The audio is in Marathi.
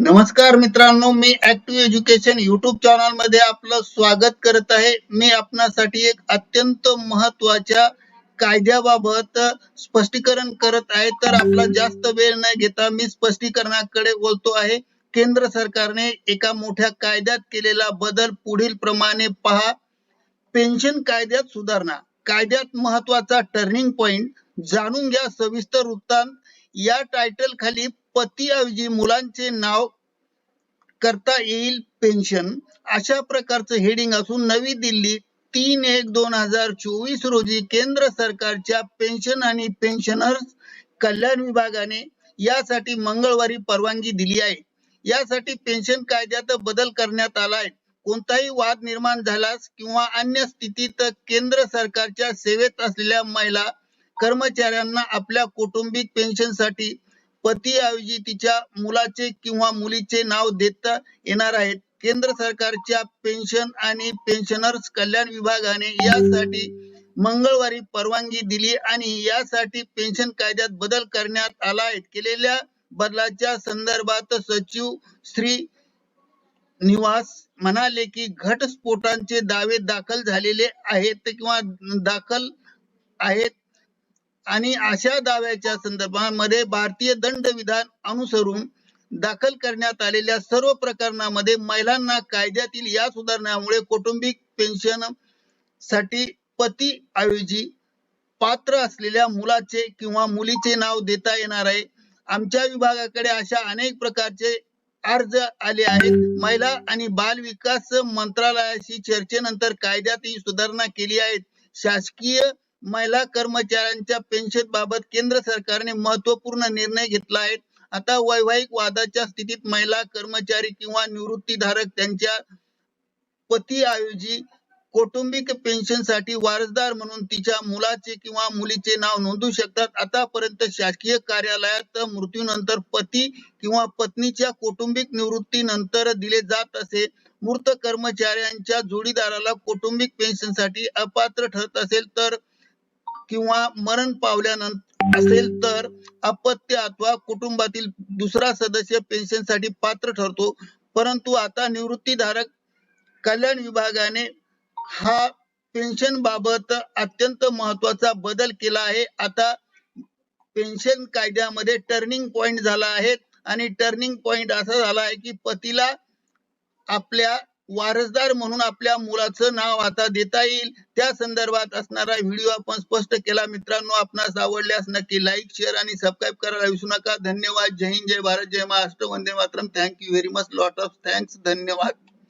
नमस्कार मित्रांनो मी ऍक्टिव्ह एज्युकेशन युट्यूब चॅनलमध्ये आपलं स्वागत करत आहे. मी आपणासाठी एक अत्यंत महत्त्वाच्या कायद्याबाबत स्पष्टीकरण करत आहे. तर आपला जास्त वेळ न घेता मी स्पष्टीकरणाकडे बोलतो आहे. केंद्र सरकारने एका मोठ्या कायद्यात केलेला बदल पुढील प्रमाणे पहा. पेन्शन कायद्यात सुधारणा. कायद्यात महत्त्वाचा टर्निंग पॉइंट जाणून घ्या सविस्तर वृत्तांत. या टायटल खाली पतीऐवजी मुलांचे नाव करता येईल पेन्शन अशा प्रकारचं हेडिंग असून नवी दिल्ली तीन एक दोन हजार चोवीस रोजी केंद्र सरकारच्या पेन्शन आणि पेन्शनर्स कल्याण विभागाने यासाठी मंगळवारी परवानगी दिली आहे. यासाठी पेन्शन कायद्यात बदल करण्यात आलाय कोणताही वाद निर्माण झाल्यास किंवा अन्य स्थितीत केंद्र सरकारच्या सेवेत असलेल्या महिला कर्मचाऱ्यांना आपल्या कौटुंबिक पेन्शनसाठी पतीऐवजी तिच्या मुलाचे किंवा मुलीचे नाव देता येणार आहे केंद्र सरकारच्या पेन्शन आणि पेन्शनर्स कल्याण विभागाने यासाठी मंगळवारी परवानगी दिली आणि यासाठी पेन्शन कायद्यात बदल करण्यात आला आहे. केलेल्या बदलाच्या संदर्भात सचिव श्री निवास म्हणाले की घटस्फोटांचे दावे दाखल झालेले आहेत किंवा दाखल आहेत आणि अशा दाव्याच्या संदर्भामध्ये भारतीय दंड विधान अनुसरून दाखल करण्यात आलेल्या सर्व प्रकरणामध्ये महिलांना कायद्यातील या सुधारणामुळे कौटुंबिक पेन्शनसाठी पती ऐवजी पात्र असलेल्या मुलाचे किंवा मुलीचे नाव देता येणार आहे. आमच्या विभागाकडे अशा अनेक प्रकारचे अर्ज आले आहेत. महिला आणि बाल विकास मंत्रालयाशी चर्चेनंतर कायद्यात ही सुधारणा केली आहे. शासकीय महिला कर्मचाऱ्यांच्या पेन्शन बाबत केंद्र सरकारने महत्त्वपूर्ण निर्णय घेतला आहे. आता वैवाहिक वादाच्या स्थितीत महिला कर्मचारी किंवा निवृत्तीधारक त्यांच्या पतीऐवजी कौटुंबिक पेन्शनसाठी वारसदार म्हणून तिच्या मुलाचे किंवा मुलीचे नाव नोंदवू शकतात. आतापर्यंत शासकीय कार्यालयात मृत्यूनंतर पती किंवा पत्नीच्या कौटुंबिक निवृत्तीनंतर दिले जात असे. मृत कर्मचाऱ्यांच्या जोडीदाराला कौटुंबिक पेन्शनसाठी अपात्र ठरत असेल तर किंवा मरण पावल्यानंतर असेल तर अपत्य अथवा कुटुंबातील दुसरा सदस्य पेन्शनसाठी पात्र ठरतो. परंतु आता निवृत्तीधारक कल्याण विभागाने हा पेन्शन बाबत अत्यंत महत्त्वाचा बदल केला आहे. आता पेन्शन कायद्यामध्ये टर्निंग पॉइंट झाला आहे. आणि टर्निंग पॉइंट असा झाला आहे की पतीला आपल्या वारसदार म्हणून आपल्या मुलाचं नाव आता देता येईल. त्या संदर्भात असणारा व्हिडिओ आपण स्पष्ट केला. मित्रांनो आपणास आवडल्यास नक्की लाईक शेअर आणि सबस्क्राईब करायला विसरू नका. धन्यवाद. जय हिंद जय भारत जय महाराष्ट्र. वंदे Mataram. Thank you very much lot of thanks धन्यवाद.